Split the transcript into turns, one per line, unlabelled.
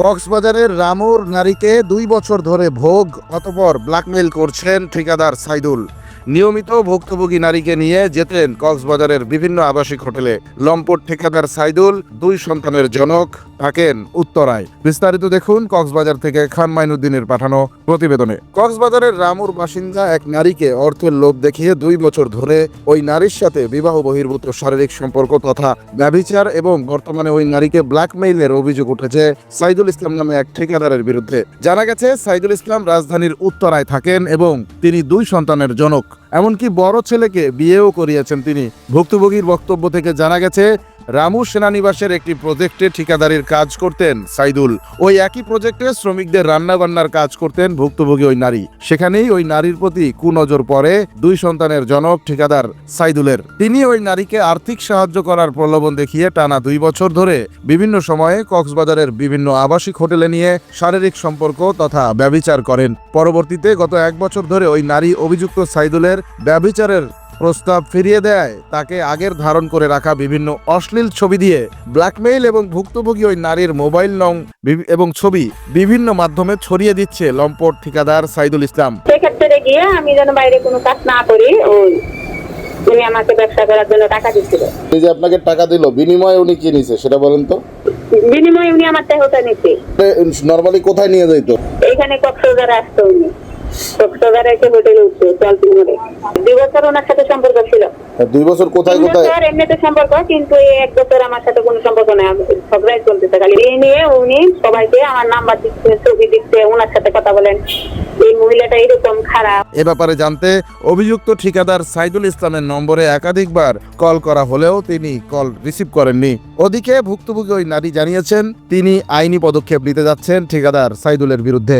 কক্সবাজারের রামুর নারীকে দুই বছর ধরে ভোগ অতপর ব্ল্যাকমেইল করছেন ঠিকাদার সাইদুল। নিয়মিত ভুক্তভোগী নারীকে নিয়ে যেতেন কক্সবাজারের বিভিন্ন আবাসিক হোটেলে। লম্পট ঠিকাদার সাইদুল, দুই সন্তানের জনক থাকেন উত্তরায়। বিস্তারিত দেখুন কক্সবাজার থেকে খান মাইনুদ্দিনের পাঠানো প্রতিবেদনে। কক্সবাজারের রামুর বাসিন্দা এক নারীকে অর্থের লোভ দেখিয়ে দুই বছর ধরে ওই নারীর সাথে বিবাহ বহির্ভূত শারীরিক সম্পর্ক তথা ব্যভিচার এবং বর্তমানে ওই নারীকে ব্ল্যাকমেইলের অভিযোগ উঠেছে সাইদুল ইসলাম নামে এক ঠিকাদারের বিরুদ্ধে। জানা গেছে, সাইদুল ইসলাম রাজধানীর উত্তরায় থাকেন এবং তিনি দুই সন্তানের জনক। এমনকি বড় ছেলেকে বিয়েও করিয়েছেন তিনি। ভুক্তভোগীর বক্তব্য থেকে জানা গেছে রামু সেনানিবাসের একটি প্রজেক্টে ঠিকাদারির কাজ করতেন সাইদুল। ওই একই প্রজেক্টে শ্রমিকদের রান্নাবান্নার কাজ করতেন ভুক্তভোগী ওই নারী। সেখানেই ওই নারীর প্রতি কুনজর পড়ে দুই সন্তানের জনক ঠিকাদার সাইদুলের। তিনি ওই নারীকে আর্থিক সাহায্য করার প্রলোভন দেখিয়ে টানা দুই বছর ধরে বিভিন্ন সময়ে কক্সবাজারের বিভিন্ন আবাসিক হোটেলে নিয়ে শারীরিক সম্পর্ক তথা ব্যভিচার করেন। পরবর্তীতে গত এক বছর ধরে ওই নারী অভিযুক্ত সাইদুলের ব্যভিচারের প্রস্তাব ফিরিয়ে দেয়। তাকে আগের ধারণ করে রাখা বিভিন্ন অশ্লীল ছবি দিয়ে ব্ল্যাকমেইল এবং ভুক্তভোগী ওই নারীর মোবাইল নং এবং ছবি বিভিন্ন মাধ্যমে ছড়িয়ে দিচ্ছে লম্পট ঠিকাদার সাইদুল ইসলাম।
সেক্ষেত্রে গিয়ে আমি যেন বাইরে কোনো কাজ না করি ওই উনি আমাকে ব্যবসা করার জন্য টাকা দিচ্ছিল।
এই যে আপনাকে টাকা দিল বিনিময়ে উনি কি নিছে সেটা বলেন তো?
বিনিময়ে উনি আমার ওটা নিচ্ছে
নর্মালি কোথায় নিয়ে যাইতো?
এইখানে কক্সবাজারে আসতো উনি। কক্সবাজারে এসে হোটেলে উঠছে চলতি মোড়ে দুই বছর ওনার সাথে সম্পর্ক ছিল।
দুই বছর কোথায় কোথায়?
বছর এমনিতে সম্পর্ক কিন্তু এই এক বছর আমার সাথে কোনো সম্পর্ক নেই। ঝগড়াই চলতেছে খালি। এই নিয়ে উনি সবাইকে আমার নাম্বার দিচ্ছে ছবি দিচ্ছে ওনার সাথে কথা বলেন। এই মহিলাটা এরকম খারাপ।
এ ব্যাপারে জানতে অভিযুক্ত ঠিকাদার সাইদুল ইসলামের নম্বরে একাধিকবার কল করা হলেও তিনি কল রিসিভ করেননি। ওদিকে ভুক্তভোগী ওই নারী জানিয়েছেন তিনি আইনি পদক্ষেপ নিতে যাচ্ছেন ঠিকাদার সাইদুলের বিরুদ্ধে।